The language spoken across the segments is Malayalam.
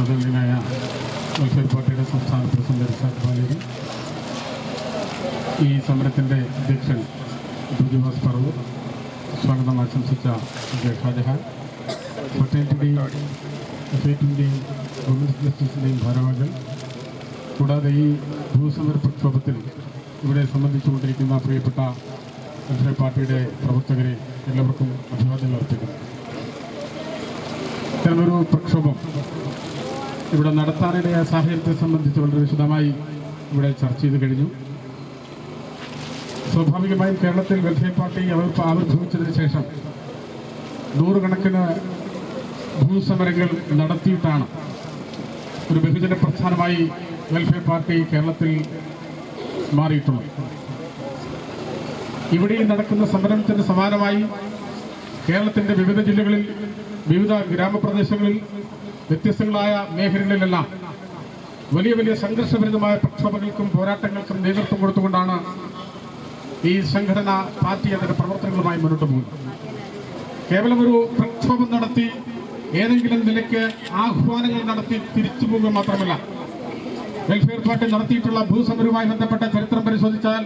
ആദരണീയനായ വെൽഫെയർ പാർട്ടിയുടെ സംസ്ഥാന പ്രസിഡന്റ് റിസാഖ് ബാലേരി ഈ സമരത്തിന്റെ അധ്യക്ഷൻ ബുജുവാസ് പറവൂർ സ്വാഗതം ആശംസിച്ച ഷാജഹാൻ. പട്ടേലിന്റെയും സ്റ്റേറ്റിന്റെയും വുമൻസ് ജസ്റ്റിസിന്റെയും ഭാരവാഹികൾ. കൂടാതെ ഈ ഭൂസമര പ്രക്ഷോഭത്തിൽ ഇവിടെ സംബന്ധിച്ചുകൊണ്ടിരിക്കുന്ന പ്രിയപ്പെട്ട വെൽഫെയർ പാർട്ടിയുടെ പ്രവർത്തകരെ എല്ലാവർക്കും അഭിവാദ്യങ്ങൾ അർപ്പിക്കുന്നു. ഇത്തരമൊരു പ്രക്ഷോഭം ഇവിടെ നടത്താനിടയായ സാഹചര്യത്തെ സംബന്ധിച്ച് വളരെ വിശദമായി ഇവിടെ ചർച്ച ചെയ്ത് കഴിഞ്ഞു. സ്വാഭാവികമായും കേരളത്തിൽ വെൽഫെയർ പാർട്ടി ആവിർഭവിച്ചതിന് ശേഷം നൂറുകണക്കിന് ഭൂസമരങ്ങൾ നടത്തിയിട്ടാണ് ഒരു ബഹുജന പ്രസ്ഥാനമായി വെൽഫെയർ പാർട്ടി കേരളത്തിൽ മാറിയിട്ടുള്ളത്. ഇവിടെ നടക്കുന്ന സമരത്തിന് സമാനമായി കേരളത്തിന്റെ വിവിധ ജില്ലകളിൽ വിവിധ ഗ്രാമപ്രദേശങ്ങളിൽ വ്യത്യസ്തങ്ങളായ മേഖലകളിലെല്ലാം വലിയ വലിയ സംഘർഷഭരിതമായ പ്രക്ഷോഭങ്ങൾക്കും പോരാട്ടങ്ങൾക്കും നേതൃത്വം കൊടുത്തുകൊണ്ടാണ് ഈ സംഘടന പാർട്ടി അതിന്റെ പ്രവർത്തനങ്ങളുമായി മുന്നോട്ട് പോകുന്നത്. കേവലം ഒരു പ്രക്ഷോഭം നടത്തി ഏതെങ്കിലും നിലയ്ക്ക് ആഹ്വാനങ്ങൾ നടത്തി തിരിച്ചു പോകുക മാത്രമല്ല വെൽഫെയർ പാർട്ടി നടത്തിയിട്ടുള്ള ഭൂസമരവുമായി ബന്ധപ്പെട്ട ചരിത്രം പരിശോധിച്ചാൽ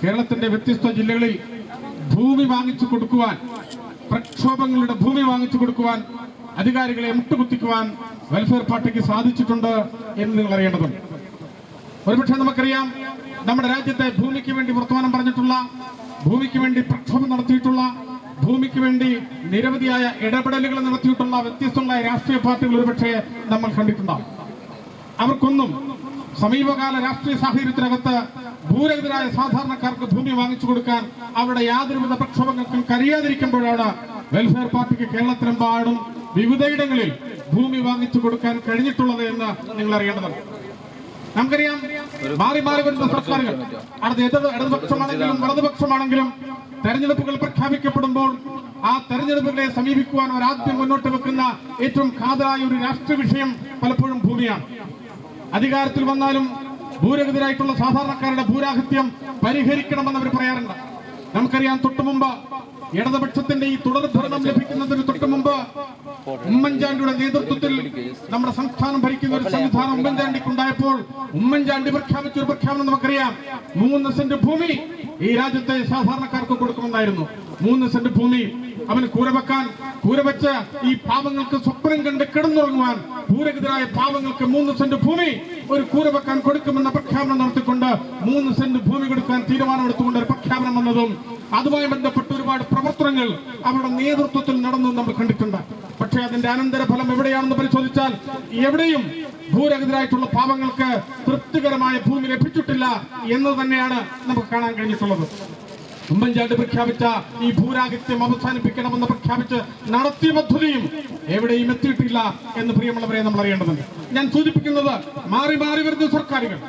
കേരളത്തിന്റെ വ്യത്യസ്ത ജില്ലകളിൽ ഭൂമി വാങ്ങിച്ചു കൊടുക്കുവാൻ പ്രക്ഷോഭങ്ങളുടെ ഭൂമി വാങ്ങിച്ചു കൊടുക്കുവാൻ അധികാരികളെ മുട്ടുകുത്തിക്കുവാൻ വെൽഫെയർ പാർട്ടിക്ക് സാധിച്ചിട്ടുണ്ട് എന്ന് നിങ്ങൾ അറിയേണ്ടതുണ്ട്. ഒരുപക്ഷെ നമുക്കറിയാം നമ്മുടെ രാജ്യത്തെ ഭൂമിക്ക് വേണ്ടി വർത്തമാനം പറഞ്ഞിട്ടുള്ള ഭൂമിക്ക് വേണ്ടി പ്രക്ഷോഭം നടത്തിയിട്ടുള്ള ഭൂമിക്ക് വേണ്ടി നിരവധിയായ ഇടപെടലുകൾ നടത്തിയിട്ടുള്ള വ്യത്യസ്തങ്ങളായ രാഷ്ട്രീയ പാർട്ടികൾ ഒരുപക്ഷെ നമ്മൾ കണ്ടിട്ടുണ്ടാവും. അവർക്കൊന്നും സമീപകാല രാഷ്ട്രീയ സാഹചര്യത്തിനകത്ത് ഭൂരഹിതരായ സാധാരണക്കാർക്ക് ഭൂമി വാങ്ങിച്ചു കൊടുക്കാൻ അവരുടെ യാതൊരുവിധ പ്രക്ഷോഭങ്ങൾക്കും കഴിയാതിരിക്കുമ്പോഴാണ് വെൽഫെയർ പാർട്ടിക്ക് കേരളത്തിലെമ്പാടും വിവിധയിടങ്ങളിൽ ഭൂമി വാങ്ങിച്ചു കൊടുക്കാൻ കഴിഞ്ഞിട്ടുള്ളത് എന്ന് നിങ്ങൾ അറിയേണ്ടതുണ്ട്. നമുക്കറിയാം മാറി മാറി വരുന്ന സർക്കാരുകൾ അടുത്ത ഇടത് ഇടതുപക്ഷമാണെങ്കിലും വലതുപക്ഷമാണെങ്കിലും തെരഞ്ഞെടുപ്പുകൾ പ്രഖ്യാപിക്കപ്പെടുമ്പോൾ ആ തെരഞ്ഞെടുപ്പുകളെ സമീപിക്കുവാൻ ഒരാദ്യം മുന്നോട്ട് വെക്കുന്ന ഏറ്റവും കാതലായ ഒരു രാഷ്ട്രീയ വിഷയം പലപ്പോഴും ഭൂമിയാണ്. അധികാരത്തിൽ വന്നാലും ഭൂരഹിതരായിട്ടുള്ള സാധാരണക്കാരുടെ ഭൂരാഹിത്യം പരിഹരിക്കണമെന്ന് അവർ പറയാറുണ്ട്. നമുക്കറിയാം തൊട്ടു മുമ്പ് ഇടതുപക്ഷത്തിന്റെ ഈ തുടർ ഭരണം ലഭിക്കുന്നതിന് തൊട്ടു മുമ്പ് ഉമ്മൻചാണ്ടിയുടെ നേതൃത്വത്തിൽ നമ്മുടെ സംസ്ഥാനം ഭരിക്കുന്ന ഒരു സംവിധാനം ഉമ്മൻചാണ്ടിക്കുണ്ടായപ്പോൾ ഉമ്മൻചാണ്ടി പ്രഖ്യാപിച്ച ഒരു പ്രഖ്യാപനം നമുക്കറിയാം. മൂന്ന് സെന്റ് ഭൂമി ഈ രാജ്യത്തെ സാധാരണക്കാർക്ക് കൊടുക്കുമെന്നായിരുന്നു മൂന്ന് സെന്റ് ഭൂമി അവന് കൂര വെക്കാൻ കൂര വെച്ച് ഈ പാവങ്ങൾക്ക് സ്വപ്നം കണ്ട് കിടന്നുറങ്ങുവാൻ ഭൂരഹിതരായ പാവങ്ങൾക്ക് മൂന്ന് സെന്റ് ഭൂമി ഒരു കൂര വെക്കാൻ കൊടുക്കുമെന്ന പ്രഖ്യാപനം നടത്തിക്കൊണ്ട് മൂന്ന് സെന്റ് ഭൂമി കൊടുക്കാൻ തീരുമാനമെടുത്തുകൊണ്ട് ഒരു പ്രഖ്യാപനം വന്നതും അതുമായി ബന്ധപ്പെട്ട് ഒരുപാട് പ്രവർത്തനങ്ങൾ അവരുടെ നേതൃത്വത്തിൽ നടന്നു നമ്മൾ കണ്ടിട്ടുണ്ട്. പക്ഷേ അതിന്റെ അനന്തരഫലം എവിടെയാണെന്ന് പരിശോധിച്ചാൽ എവിടെയും ഭൂരഹിതരായിട്ടുള്ള പാവങ്ങൾക്ക് തൃപ്തികരമായ ഭൂമി ലഭിച്ചിട്ടില്ല എന്ന് തന്നെയാണ് നമുക്ക് കാണാൻ കഴിഞ്ഞിട്ടുള്ളത്. ഉമ്മൻചാണ്ടി പ്രഖ്യാപിച്ച ഈ ഭൂരാഹിത്യം അവസാനിപ്പിക്കണമെന്ന് പ്രഖ്യാപിച്ച് നടത്തിയ പദ്ധതിയും എവിടെയും എത്തിയിട്ടില്ല എന്ന് പ്രിയമുള്ളവരെ നമ്മൾ അറിയേണ്ടതുണ്ട്. ഞാൻ സൂചിപ്പിക്കുന്നത് മാറി മാറി വരുന്ന സർക്കാരുകൾ.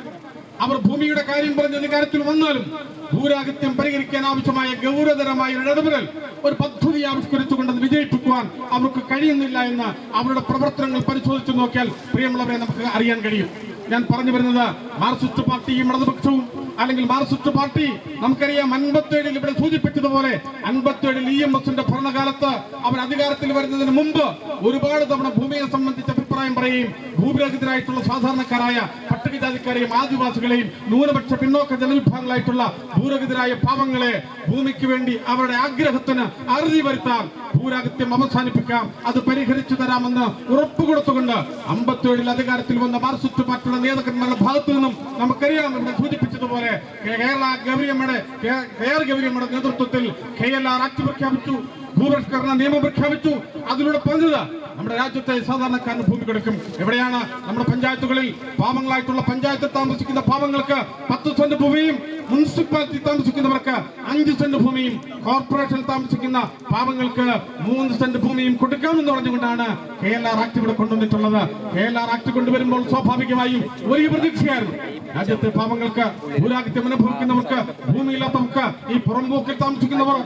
അവർ ഭൂമിയുടെ കാര്യം പറഞ്ഞ അധികാരത്തിൽ വന്നാലും ഭൂരാഹിത്യം പരിഹരിക്കാൻ ആവശ്യമായ ഗൗരവതരമായ ഇടപെടൽ ഒരു പദ്ധതി ആവിഷ്കരിച്ചുകൊണ്ട് വിജയിപ്പിക്കുവാൻ അവർക്ക് കഴിയുന്നില്ല എന്ന് അവരുടെ പ്രവർത്തനങ്ങൾ പരിശോധിച്ചു നോക്കിയാൽ പ്രിയമുള്ളവരെ നമുക്ക് അറിയാൻ കഴിയും. ഞാൻ പറഞ്ഞു വരുന്നത് മാർക്സിസ്റ്റ് പാർട്ടിയും ഇടതുപക്ഷവും അല്ലെങ്കിൽ മാർക്സിസ്റ്റ് പാർട്ടി നമുക്കറിയാം അൻപത്തേഴിൽ ഇവിടെ സൂചിപ്പിച്ചതുപോലെ അൻപത്തേഴിൽ ഇ എം എസിന്റെ ഭരണകാലത്ത് അവർ അധികാരത്തിൽ വരുന്നതിന് മുമ്പ് ഒരുപാട് തവണ ഭൂമിയെ സംബന്ധിച്ച് അഭിപ്രായം പറയുകയും ഭൂരഹിതരായിട്ടുള്ള സാധാരണക്കാരായ പട്ടികജാതിക്കാരെയും ആദിവാസികളെയും ന്യൂനപക്ഷ പിന്നോക്ക ജനവിഭാഗങ്ങളായിട്ടുള്ള ഭൂരഹിതരായ പാവങ്ങളെ ഭൂമിക്ക് വേണ്ടി അവരുടെ ആഗ്രഹത്തിന് അറുതി വരുത്താം ഭൂരാഗത്യം അവസാനിപ്പിക്കാം. അത് പരിഹരിച്ചു തരാമെന്ന് ഉറപ്പ് കൊടുത്തുകൊണ്ട് അമ്പത്തേഴിൽ അധികാരത്തിൽ വന്ന മാർസിസ്റ്റ് പാർട്ടിയുടെ നേതാക്കന്മാരുടെ ഭാഗത്തു നിന്നും നമുക്കറിയാം ഇവിടെ സൂചിപ്പിച്ചതുപോലെ കേരള ഗൗരിയമ്മയുടെ കെ ഗൗരിയമ്മയുടെ നേതൃത്വത്തിൽ കെ എൽ ആർ ആക്ട് പ്രഖ്യാപിച്ചു ഭൂപരിഷ്കരണ നിയമം പ്രഖ്യാപിച്ചു. അതിലൂടെ പറഞ്ഞത് നമ്മുടെ രാജ്യത്തെ സാധാരണക്കാരന് ഭൂമി കൊടുക്കും. എവിടെയാണ് നമ്മുടെ പഞ്ചായത്തുകളിൽ പാവങ്ങളായിട്ടുള്ള പഞ്ചായത്തിൽ താമസിക്കുന്ന പാവങ്ങൾക്ക് പത്ത് സെന്റ് ഭൂമിയും മുനിസിപ്പാലിറ്റി താമസിക്കുന്നവർക്ക് അഞ്ച് സെന്റ് ഭൂമിയും കോർപ്പറേഷൻ താമസിക്കുന്ന പാവങ്ങൾക്ക് മൂന്ന് സെന്റ് ഭൂമിയും കൊടുക്കാമെന്ന് പറഞ്ഞുകൊണ്ടാണ് കെ എൽ ആർ ആക്ട് ഇവിടെ കൊണ്ടുവന്നിട്ടുള്ളത്. കെ എൽ ആർ ആക്ട് കൊണ്ടുവരുമ്പോൾ സ്വാഭാവികമായും ഒരു പ്രതീക്ഷയായിരുന്നു. രാജ്യത്തെ പാവങ്ങൾക്ക് ഭൂരാഗത്യം അനുഭവിക്കുന്നവർക്ക് ഭൂമിയില്ലാത്തവർക്ക് ഈ പുറംപോക്കിൽ താമസിക്കുന്നവർ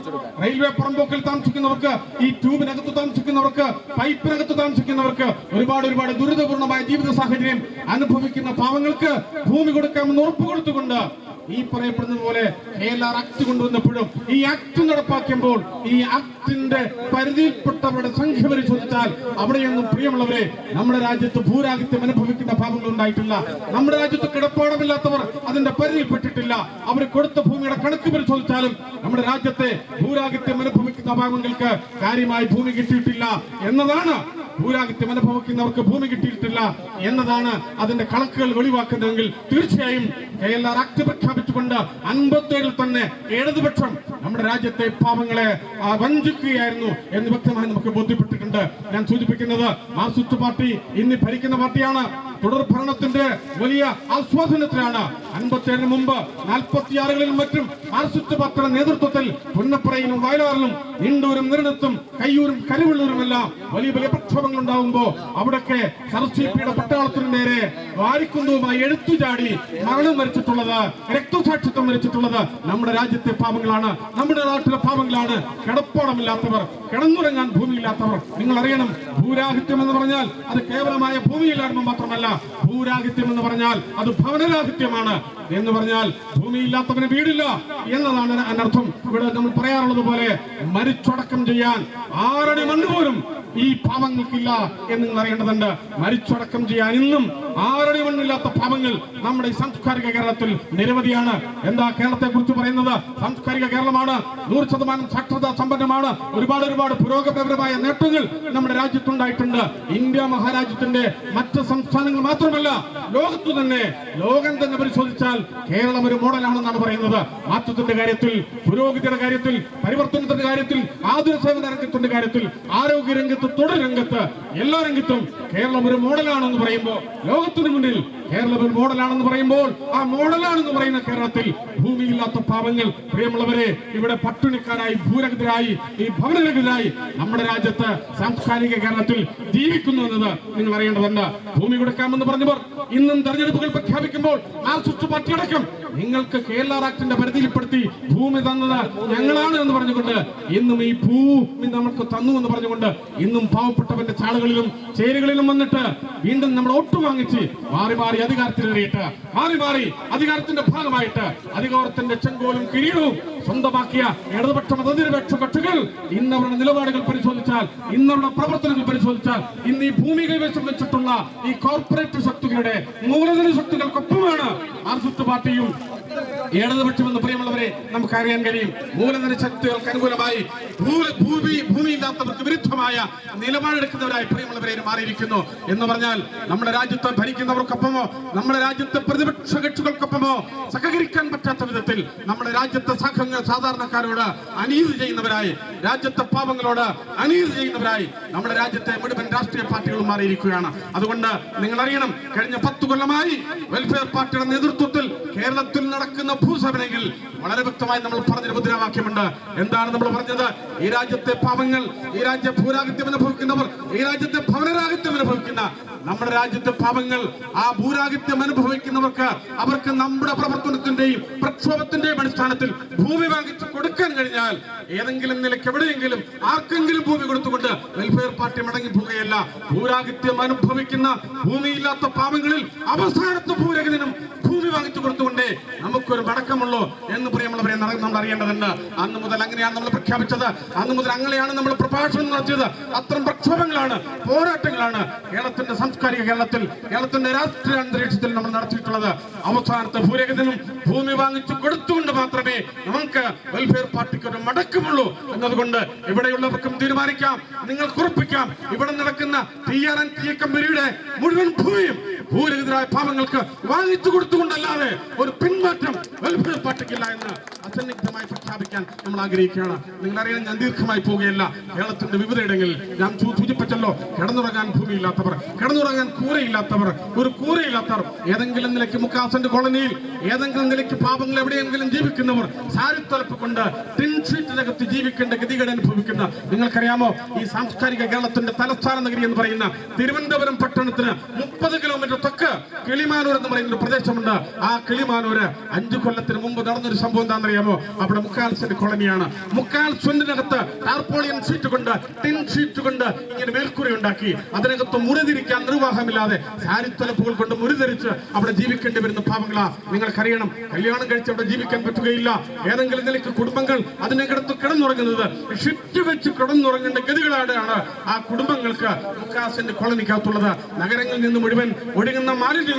റെയിൽവേ പുറംപോക്കിൽ താമസിക്കുന്നവർക്ക് ഈ ട്യൂബിനകത്ത് താമസിക്കുന്നവർക്ക് പൈപ്പിനകത്ത് താമസിക്കുന്നവർക്ക് ഒരുപാട് ഒരുപാട് ദുരിതപൂർണമായ ജീവിത സാഹചര്യം അനുഭവിക്കുന്ന പാവങ്ങൾക്ക് ഭൂമി കൊടുക്കാമെന്ന് ഉറപ്പ് കൊടുത്തുകൊണ്ട് ഈ പറയപ്പെടുന്നത് പോലെ കേരള ആക്ട് കൊണ്ടുവന്നപ്പോഴും ഈ ആക്ട് നടപ്പാക്കുമ്പോൾ ഈ ആക്ടിന്റെ പരിധിയിൽപ്പെട്ടവരുടെ സംഖ്യ പരിശോധിച്ചാൽ അവിടെയൊന്നും പ്രിയമുള്ളവരെ നമ്മുടെ രാജ്യത്ത് ഭൂരാഹിത്യം അനുഭവിക്കുന്ന ഭാഗങ്ങൾ ഉണ്ടായിട്ടില്ല. നമ്മുടെ രാജ്യത്ത് കിടപ്പാടമില്ലാത്തവർ അതിന്റെ പരിധിയിൽപ്പെട്ടിട്ടില്ല. അവർ കൊടുത്ത ഭൂമിയുടെ കണക്ക് പരിശോധിച്ചാലും നമ്മുടെ രാജ്യത്തെ ഭൂരാഹിത്യം അനുഭവിക്കുന്ന ഭാഗങ്ങൾക്ക് കാര്യമായി ഭൂമി കിട്ടിയിട്ടില്ല എന്നതാണ് ഭൂരാഹിത്യം അനുഭവിക്കുന്നവർക്ക് ഭൂമി കിട്ടിയിട്ടില്ല എന്നതാണ് അതിന്റെ കണക്കുകൾ വെളിവാക്കുന്നതെങ്കിൽ തീർച്ചയായും കെ എൽ ആർ ആക്ട് പ്രഖ്യാപിച്ചുകൊണ്ട് അൻപത്തേഴിൽ തന്നെ ഇടതുപക്ഷം നമ്മുടെ രാജ്യത്തെ പാവങ്ങളെ വഞ്ചിക്കുകയായിരുന്നു എന്ന് വ്യക്തമായി നമുക്ക് ബോധ്യപ്പെട്ടിട്ടുണ്ട്. ഞാൻ സൂചിപ്പിക്കുന്നത് മാർസിസ്റ്റ് പാർട്ടി ഇന്ന് ഭരിക്കുന്ന പാർട്ടിയാണ്. തുടർ ഭരണത്തിന്റെ വലിയ ആസ്വാദനത്തിലാണ് അൻപത്തിയേഴിന് മുമ്പ് നാൽപ്പത്തിയാറുകളിലും മറ്റും മാർസിസ്റ്റ് പത്ര നേതൃത്വത്തിൽ പുന്നപ്പറയിലും വയലാറിലും ഇണ്ടൂരും നിരടത്തും കയ്യൂരും കരുവള്ളൂരുമെല്ലാം വലിയ വലിയ പ്രക്ഷോഭങ്ങൾ ഉണ്ടാവുമ്പോ അവിടൊക്കെ സർസിപിയുടെ പട്ടാളത്തിന് നേരെ വാരിക്കുന്തവുമായി എഴുത്തു ചാടി മരണം വരച്ചിട്ടുള്ളത് രക്തസാക്ഷിത്വം വരച്ചിട്ടുള്ളത് നമ്മുടെ രാജ്യത്തെ പാപങ്ങളാണ്. നമ്മുടെ നാട്ടിലെ പാപങ്ങളാണ്. കിടപ്പാടമില്ലാത്തവർ കിടന്നുറങ്ങാൻ ഭൂമിയില്ലാത്തവർ. നിങ്ങൾ അറിയണം ഭൂരാഹിത്യം എന്ന് പറഞ്ഞാൽ അത് കേവലമായ ഭൂമിയില്ലായ്മ മാത്രമല്ല ഭൂരാഹിത്യം എന്ന് പറഞ്ഞാൽ അത് ഭവനരാഹിത്യമാണ് എന്ന് പറഞ്ഞാൽ ഭൂമിയില്ലാത്തവന് വീടില്ല എന്നതാണ് അനർത്ഥം. ഇവിടെ നമ്മൾ പറയാറുള്ളത് പോലെ മരിച്ചടക്കം ചെയ്യാൻ ആറടി മണ്ണ് പോലും ഈ പാവങ്ങൾക്കില്ല എന്ന് നിങ്ങൾ അറിയേണ്ടതുണ്ട്. മരിച്ചടക്കം ചെയ്യാൻ ഇന്നും ആറടി മണ്ണില്ലാത്ത പാവങ്ങൾ നമ്മുടെ ഈ സാംസ്കാരിക കേരളത്തിൽ നിരവധിയാണ്. എന്താ കേരളത്തെ കുറിച്ച് പറയുന്നത്? സാംസ്കാരിക കേരളമാണ്. നൂറ് ശതമാനം സാക്ഷരതാ സമ്പന്നമാണ്. ഒരുപാട് ഒരുപാട് പുരോഗമനപരമായ നേട്ടങ്ങൾ നമ്മുടെ രാജ്യത്തുണ്ടായിട്ടുണ്ട്. ഇന്ത്യ മഹാരാജ്യത്തിന്റെ മറ്റ് സംസ്ഥാനങ്ങൾ മാത്രമല്ല ലോകത്തു തന്നെ ലോകം തന്നെ പരിശോധിച്ചാൽ കേരളം ഒരു മോഡലാണെന്നാണ് പറയുന്നത്. മാറ്റത്തിന്റെ കാര്യത്തിൽ പുരോഗതിയുടെ കാര്യത്തിൽ പരിവർത്തനത്തിന്റെ കാര്യത്തിൽ ആതുര സേവന രംഗത്തിന്റെ കാര്യത്തിൽ ആരോഗ്യ രംഗത്ത് തൊഴിൽ രംഗത്ത് എല്ലാ രംഗത്തും കേരളം ഒരു മോഡലാണെന്ന് പറയുമ്പോൾ ലോകത്തിന് മുന്നിൽ കേരളം ഒരു മോഡലാണെന്ന് പറയുമ്പോൾ ആ മോഡലാണെന്ന് പറയുന്ന കേരളത്തിൽ ഭൂമിയില്ലാത്ത പാവങ്ങൾ പ്രിയമുള്ളവരെ ഇവിടെ പട്ടിണിക്കാരായി ഭൂരഹിതരായി ഈ ഭവനരഹിതരായി നമ്മുടെ രാജ്യത്ത് സാംസ്കാരിക കേരളത്തിൽ ജീവിക്കുന്നു എന്നത് നിങ്ങൾ അറിയേണ്ടതുണ്ട്. ഭൂമി കൊടുക്കാമെന്ന് പറഞ്ഞവർ ഇന്നും തെരഞ്ഞെടുപ്പുകൾ പ്രഖ്യാപിക്കുമ്പോൾ ആ പാർട്ടി അടക്കം നിങ്ങൾക്ക് കേരള ആക്ടിന്റെ പരിധിയിൽപ്പെടുത്തി ഭൂമി തന്നത് ഞങ്ങളാണ് എന്ന് പറഞ്ഞുകൊണ്ട് ഇന്നും ഈ ഭൂമി നമുക്ക് തന്നു എന്ന് പറഞ്ഞുകൊണ്ട് ഇന്നും പാവപ്പെട്ടവന്റെ ചാളുകളിലും ചേരുകളിലും വന്നിട്ട് വീണ്ടും നമ്മൾ ഒട്ടു വാങ്ങിച്ച് മാറി മാറി അധികാരത്തിലേറിയിട്ട് മാറി മാറി അധികാരത്തിന്റെ ഭാഗമായിട്ട് അധികാരത്തിന്റെ ചെങ്കോലും കിരീടവും സ്വന്തമാക്കിയ ഇടതുപക്ഷ മതനിരപേക്ഷ കക്ഷികൾ ഇന്നവരുടെ നിലപാടുകൾ പരിശോധിച്ചാൽ ഇന്നവരുടെ പ്രവർത്തനങ്ങൾ പരിശോധിച്ചാൽ ഇന്ന് ഈ ഭൂമി കൈവശം വെച്ചിട്ടുള്ള ഈ കോർപ്പറേറ്റ് ശക്തികളുടെ മൂലധന ശക്തികൾക്കൊപ്പമാണ് ആർ പാർട്ടിയും ഇടതുപക്ഷമെന്ന് പ്രിയമുള്ളവരെ നമുക്ക് അറിയാൻ കഴിയും. മൂലധന ശക്തികൾക്ക് അനുകൂലമായി ഭൂമി ഭൂമിയില്ലാത്തവർക്ക് വിരുദ്ധമായ നിലപാടെടുക്കുന്നവരായി പ്രിയമുള്ളവരെ മാറിയിരിക്കുന്നു. എന്ന് പറഞ്ഞാൽ നമ്മുടെ രാജ്യത്തെ ഭരിക്കുന്നവർക്കൊപ്പമോ നമ്മുടെ രാജ്യത്തെ പ്രതിപക്ഷ കക്ഷികൾക്കൊപ്പമോ സഹകരിക്കാൻ പറ്റാത്ത വിധത്തിൽ നമ്മുടെ രാജ്യത്തെ സംഘങ്ങൾ സാധാരണക്കാരോട് അനീതി ചെയ്യുന്നവരായി രാജ്യത്തെ പാപങ്ങളോട് അനീതി ചെയ്യുന്നവരായി നമ്മുടെ രാജ്യത്തെ മുഴുവൻ രാഷ്ട്രീയ പാർട്ടികളും മാറിയിരിക്കുകയാണ്. അതുകൊണ്ട് നിങ്ങൾ അറിയണം കഴിഞ്ഞ പത്ത് കൊല്ലമായി വെൽഫെയർ പാർട്ടിയുടെ നേതൃത്വത്തിൽ കേരളത്തിൽ നടക്കുന്ന ഭൂസഭനയിൽ വളരെ വ്യക്തമായി നമ്മൾ പറഞ്ഞൊരു മുദ്രാവാക്യമുണ്ട്. എന്താണ് നമ്മൾ പറഞ്ഞത്? ഈ രാജ്യത്തെ പാവങ്ങൾ ഈ രാജ്യ ഭൂരാഹിത്യം അനുഭവിക്കുന്നവർ ഈ രാജ്യത്തെ ഭവനരാഹിത്യം അനുഭവിക്കുന്ന നമ്മുടെ രാജ്യത്തെ പാവങ്ങൾ ആ ഭൂരാഹിത്യം അനുഭവിക്കുന്നവർക്ക് അവർക്ക് നമ്മുടെ പ്രവർത്തനത്തിന്റെയും പ്രക്ഷോഭത്തിന്റെയും അടിസ്ഥാനത്തിൽ ഭൂമി വാങ്ങിച്ചു കൊടുക്കാൻ കഴിഞ്ഞാൽ ഏതെങ്കിലും നിലയ്ക്ക് എവിടെയെങ്കിലും ആർക്കെങ്കിലും ഭൂമി കൊടുത്തുകൊണ്ട് വെൽഫെയർ പാർട്ടി മടങ്ങി പോവുകയല്ല. ഭൂരാഹിത്യം അനുഭവിക്കുന്ന ഭൂമിയില്ലാത്ത പാവങ്ങളിൽ അവസാനത്തെ ഭൂരഹിതനും ഭൂമി വാങ്ങിച്ചു കൊടുത്തുകൊണ്ടേ നമുക്കൊരു മടക്കമുള്ളൂ എന്ന് പ്രിയമുള്ളവരെ നമ്മൾ അറിയേണ്ടതുണ്ട്. അന്ന് മുതൽ അങ്ങനെയാണ് നമ്മൾ പ്രഖ്യാപിച്ചത്. അന്ന് മുതൽ അങ്ങനെയാണ് നമ്മൾ പ്രഭാഷണം നടത്തിയത്. അത്തരം പ്രക്ഷോഭങ്ങളാണ് പോരാട്ടങ്ങളാണ് കേരളത്തിന്റെ സാംസ്കാരിക കേരളത്തിൽ കേരളത്തിന്റെ രാഷ്ട്രീയ അന്തരീക്ഷത്തിൽ നമ്മൾ നടത്തിയിട്ടുള്ളത് അവസാനത്തെ ഭൂരഹിതനും ഭൂമി വാങ്ങിച്ചു കൊടുത്തുകൊണ്ട് മാത്രമേ നമുക്ക് വെൽഫെയർ പാർട്ടിക്ക് ഒരു മടക്കമുള്ളൂ എന്നതുകൊണ്ട് ഇവിടെയുള്ളവർക്കും തീരുമാനിക്കാം നിങ്ങൾ കുറിപ്പിക്കാം ഇവിടെ നടക്കുന്ന ടി ആർ എൻ ടി കമ്പനിയുടെ മുഴുവൻ ഭൂമിയും ഭൂരഹിതരായ പാവങ്ങൾക്ക് വാങ്ങിച്ചു കൊടുത്തുകൊണ്ടല്ലാതെ ഒരു പിന്മാറ്റം വെൽഫെയർ പാർട്ടിക്കില്ല എന്ന് അസന്നിഗ്ധമായി പ്രഖ്യാപിക്കാൻ നമ്മൾ ആഗ്രഹിക്കുകയാണ്. നിങ്ങൾ അറിയാൻ ഞാൻ ദീർഘമായി പോവുകയല്ല കേരളത്തിന്റെ വിവിധയിടങ്ങളിൽ ഞാൻ സൂചിപ്പിച്ചല്ലോ കിടന്നുറങ്ങാൻ ഭൂമിയില്ലാത്തവർ കിടന്നുറങ്ങാൻ കൂരയില്ലാത്തവർ ഒരു കൂരയില്ലാത്തവർ. ഏതെങ്കിലും നിലയ്ക്ക് മുക്കാസന്റെ കോളനിയിൽ ഏതെങ്കിലും നിലയ്ക്ക് പാപങ്ങൾ എവിടെയെങ്കിലും ജീവിക്കുന്നവർ സാരിത്തലപ്പ് കൊണ്ട് ടിൻഷീറ്റിനകത്ത് ജീവിക്കേണ്ട ഗതികേട് അനുഭവിക്കുന്ന നിങ്ങൾക്കറിയാമോ? ഈ സാംസ്കാരിക കേരളത്തിന്റെ തലസ്ഥാന നഗരി എന്ന് പറയുന്ന തിരുവനന്തപുരം പട്ടണത്തിന് മുപ്പത് കിലോ കിളിമാനൂർ എന്ന് പറയുന്ന ഒരു പ്രദേശമുണ്ട്. ആ കിളിമാനൂര് അഞ്ചു കൊല്ലത്തിന് മുമ്പ് നടന്നൊരു സംഭവം എന്താണെന്നറിയാമോ? അവിടെ മുക്കാൽ സെന്റ് കോളനിയാണ്. മുക്കാൽ സെന്റിനകത്ത് ടാർപോളിയൻ ഷീറ്റ് കൊണ്ട് ടിൻ ഷീറ്റ് കൊണ്ട് ഇങ്ങനെ മേൽക്കൂര ഉണ്ടാക്കി. അതിനകത്ത് മുറിതിരിക്കാൻ നിർവാഹമില്ലാതെ സാരിത്തലപ്പുകൾ കൊണ്ട് മുറിതിരിച്ച് അവിടെ ജീവിക്കേണ്ടി വരുന്ന പാവങ്ങളാ. നിങ്ങൾക്കറിയണം കല്യാണം കഴിച്ച് അവിടെ ജീവിക്കാൻ പറ്റുകയില്ല. ഏതെങ്കിലും നിലയ്ക്ക് കുടുംബങ്ങൾ അതിനകത്ത് കിടന്നുറങ്ങുന്നത്. ഷിഫ്റ്റ് വെച്ച് കിടന്നുറങ്ങേണ്ട ഗതികളാണ് ആ കുടുംബങ്ങൾക്ക് മുക്കാസിന്റെ കോളനിക്കകത്തുള്ളത്. നഗരങ്ങളിൽ നിന്ന് മുഴുവൻ ഒഴുകുന്ന മാലിന്യങ്ങൾ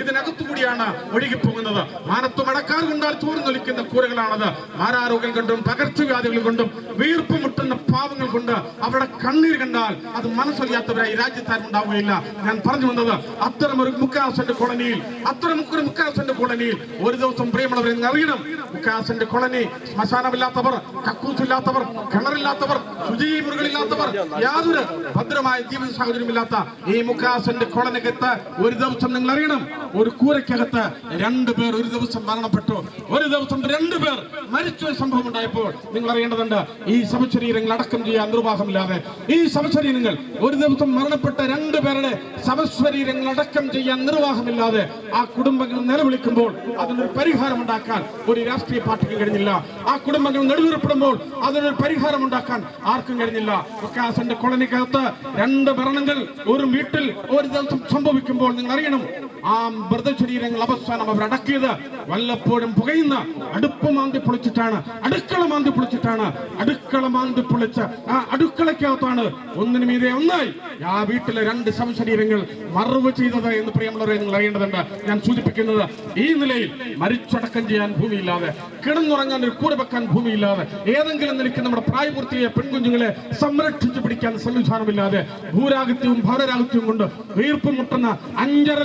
ഇതിനകത്തു കൂടിയാണ് ഒഴുകിപ്പോകുന്നത്. മാനത്ത് മടക്കാർ കൊണ്ടാൽ ചോർന്നൊലിക്കുന്ന കൂരകളാണത്. മാരാരോഗ്യം കൊണ്ടും പകർച്ചവ്യാധികൾ കൊണ്ടും വീർപ്പ് മുട്ടുന്ന പാവങ്ങൾ കൊണ്ട് അവരുടെ കണ്ണീർ കണ്ടാൽ അത് മനസ്സറിയാത്തവരായി രാജ്യത്താരും ഉണ്ടാവുകയില്ല. ഞാൻ പറഞ്ഞു വന്നത് അത്തരം ഒരു മുക്കാസന്റെ കോളനിയിൽ അത്തരം ഒരു മുക്കാസന്റെ കോളനിയിൽ ഒരു ദിവസം പ്രിയമുള്ളവരെ അറിയണം. മുക്കാസന്റെ കോളനി ശ്മശാനമില്ലാത്തവർ കക്കൂസില്ലാത്തവർ കിണറില്ലാത്തവർ ശുചീമുറികളില്ലാത്തവർ യാതൊരു ഭദ്രമായ ജീവിത സാഹചര്യമില്ലാത്ത ഈ മുക്കാസന്റെ കോളനിക്കത്ത് ഒരു ദിവസം നിങ്ങൾ അറിയണം ഒരു കൂരയ്ക്കകത്ത് രണ്ടു പേർ ഒരു ദിവസം മരണപ്പെട്ടു. ഒരു ദിവസം രണ്ടു പേർ മരിച്ച സംഭവം ഉണ്ടായപ്പോൾ നിങ്ങൾ അറിയേണ്ടതുണ്ട് ഈ ശവശരീരങ്ങൾ അടക്കം ചെയ്യാൻ നിർവാഹമില്ലാതെ. ഈ ശവശരീരങ്ങൾ ഒരു ദിവസം മരണപ്പെട്ട രണ്ടു പേരുടെ ശവശരീരങ്ങൾ അടക്കം ചെയ്യാൻ നിർവാഹമില്ലാതെ ആ കുടുംബങ്ങൾ നിലവിളിക്കുമ്പോൾ അതിനൊരു പരിഹാരം ഉണ്ടാക്കാൻ ഒരു രാഷ്ട്രീയ പാർട്ടിക്ക് കഴിഞ്ഞില്ല. ആ കുടുംബങ്ങൾ നെടുവീർപ്പെടുമ്പോൾ അതിനൊരു പരിഹാരം ഉണ്ടാക്കാൻ ആർക്കും കഴിഞ്ഞില്ല. പ്രകാശന്റെ കോളനിക്കകത്ത് രണ്ട് മരണങ്ങൾ ഒരു വീട്ടിൽ ഒരു ദിവസം സംഭവിക്കുമ്പോൾ നിങ്ങൾ അറിയണം ആ മൃതശരീരങ്ങൾ അവസാനം അവർ അടക്കിയത്. വല്ലപ്പോഴും പുകയുന്ന അടുപ്പ് മാന്തി പൊളിച്ചിട്ടാണ് അടുക്കള മാന്തി പൊളിച്ചിട്ടാണ് അടുക്കള മാന്തി പൊളിച്ച ആ അടുക്കളയ്ക്കകത്താണ് ഒന്നിനു മീതെ ഒന്നായി. ആ വീട്ടിലെ രണ്ട് ശവശരീരങ്ങൾ മറവ് ചെയ്തത് എന്ന് പ്രിയമുള്ളവരെ നിങ്ങൾ അറിയേണ്ടതുണ്ട്. ഞാൻ സൂചിപ്പിക്കുന്നത് ഈ നിലയിൽ മരിച്ചടക്കം ചെയ്യാൻ ഭൂമിയില്ലാതെ കിടന്നുറങ്ങാൻ ഒരു കൂടെ വെക്കാൻ ഭൂമിയില്ലാതെ ഏതെങ്കിലും നിലയ്ക്ക് നമ്മുടെ പ്രായപൂർത്തിയായ പെൺകുഞ്ഞുങ്ങളെ സംരക്ഷിച്ചു പിടിക്കാൻ സംവിധാനമില്ലാതെ ഭൂരാഗത്യവും ഭാരരാഗത്യവും കൊണ്ട് വീർപ്പ് മുട്ടുന്ന അഞ്ചര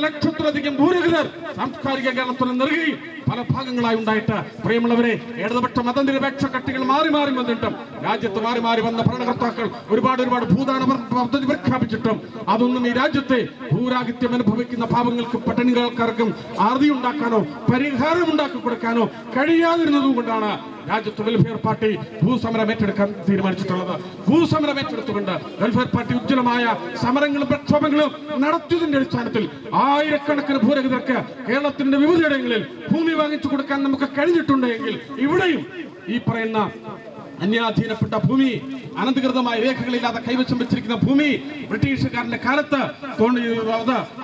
ലക്ഷത്തിലധികം ഭൂരഹിതർ സാംസ്കാരിക കേരളത്തിൽ നിറുകയും പല ഭാഗങ്ങളായി ഉണ്ടായിട്ട് പ്രിയമുള്ളവരെ ഇടതുപക്ഷ മതനിരപേക്ഷ കട്ടികൾ മാറി മാറി വന്നിട്ടും രാജ്യത്ത് മാറി മാറി വന്ന ഭരണകർത്താക്കൾ ഒരുപാട് ഒരുപാട് ഭൂദാന പദ്ധതി പ്രഖ്യാപിച്ചിട്ടും അതൊന്നും ഈ രാജ്യത്തെ ഭൂരാഹിത്യം അനുഭവിക്കുന്ന പാവങ്ങൾക്ക് പട്ടണികൾക്കാർക്കും അറുതി ഉണ്ടാക്കാനോ പരിഹാരം ഉണ്ടാക്കി കൊടുക്കാനോ കഴിയാതിരുന്നതും കൊണ്ടാണ് രാജ്യത്ത് വെൽഫെയർ പാർട്ടി ഭൂസമരം ഏറ്റെടുക്കാൻ തീരുമാനിച്ചിട്ടുള്ളത്. ഭൂസമരം ഏറ്റെടുത്തുകൊണ്ട് വെൽഫെയർ പാർട്ടി ഉജ്ജ്വലമായ സമരങ്ങളും പ്രക്ഷോഭങ്ങളും നടത്തിയതിന്റെ അടിസ്ഥാനത്തിൽ ആയിരക്കണക്കിന് ഭൂരഹിതർക്ക് കേരളത്തിന്റെ വിവിധയിടങ്ങളിൽ ഭൂമി വാങ്ങിച്ചു കൊടുക്കാൻ നമുക്ക് കഴിഞ്ഞിട്ടുണ്ട് എങ്കിൽ ഇവിടെയും ഈ പറയുന്ന അന്യാധീനപ്പെട്ട ഭൂമി അനധികൃതമായ രേഖകളില്ലാതെ കൈവശം വെച്ചിരിക്കുന്ന ഭൂമി ബ്രിട്ടീഷുകാരന്റെ കാലത്ത് തോന്നിയത്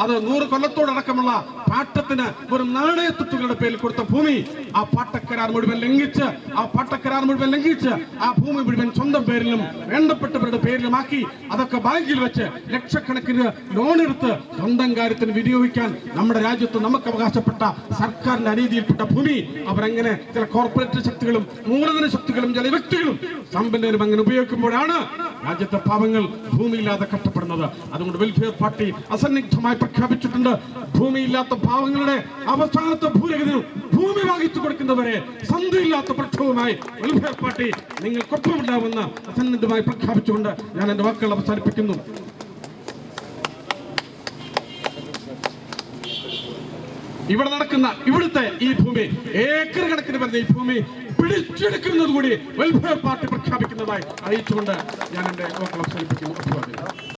അത് നൂറ് കൊല്ലത്തോടക്കമുള്ള പാട്ടത്തിന് ഒരു നാണയത്തുട്ടുകളുടെ പേരിൽ കൊടുത്ത ഭൂമി. ആ പാട്ടക്കരാർ മുഴുവൻ ലംഘിച്ച് ആ പാട്ടക്കരാർ മുഴുവൻ ലംഘിച്ച് ആ ഭൂമി മുഴുവൻ സ്വന്തം പേരിലും വേണ്ടപ്പെട്ടവരുടെ പേരിലുമാക്കി അതൊക്കെ ബാങ്കിൽ വെച്ച് ലക്ഷക്കണക്കിന് ലോൺ എടുത്ത് സ്വന്തം കാര്യത്തിന് വിനിയോഗിക്കാൻ നമ്മുടെ രാജ്യത്ത് നമുക്ക് അവകാശപ്പെട്ട സർക്കാരിന്റെ അനീതിയിൽപ്പെട്ട ഭൂമി. അവരെങ്ങനെ ചില കോർപ്പറേറ്റ് ശക്തികളും മൂലധന ശക്തികളും ചില സമ്പന്നരും അങ്ങനെ ഉപയോഗിക്കുമ്പോഴാണ് രാജ്യത്തെ പാവങ്ങൾ ഭൂമിയില്ലാതെ കഷ്ടപ്പെടുന്നത്. അതുകൊണ്ട് വെൽഫെയർ പാർട്ടി അസന്നിഗ്ധമായി പ്രഖ്യാപിച്ചിട്ടുണ്ട്. ഭൂമിയില്ലാത്ത പാവങ്ങളുടെ അവസാനത്തെ ഭൂരഹിതനും ഭൂമി വാങ്ങിച്ചു കൊടുക്കുന്നവരെ സന്ധിയില്ലാത്ത പക്ഷവുമായി വെൽഫെയർ പാർട്ടി നിങ്ങൾക്കൊപ്പമുണ്ടാവുമെന്ന് അസന്നിഗ്ധമായി പ്രഖ്യാപിച്ചുകൊണ്ട് ഞാൻ എന്റെ വാക്കുകൾ അവസാനിപ്പിക്കുന്നു. ഇവിടെ നടക്കുന്ന ഇവിടുത്തെ ഈ ഭൂമി ഏക്കർ കണക്കിന് വരുന്ന ഈ ഭൂമി പിടിച്ചെടുക്കുന്നത് കൂടി വെൽഫെയർ പാർട്ടി പ്രഖ്യാപിക്കുന്നതായി അറിയിച്ചുകൊണ്ട് ഞാൻ എന്റെ വാക്കുകൾ അവസാനിപ്പിക്കുന്നു.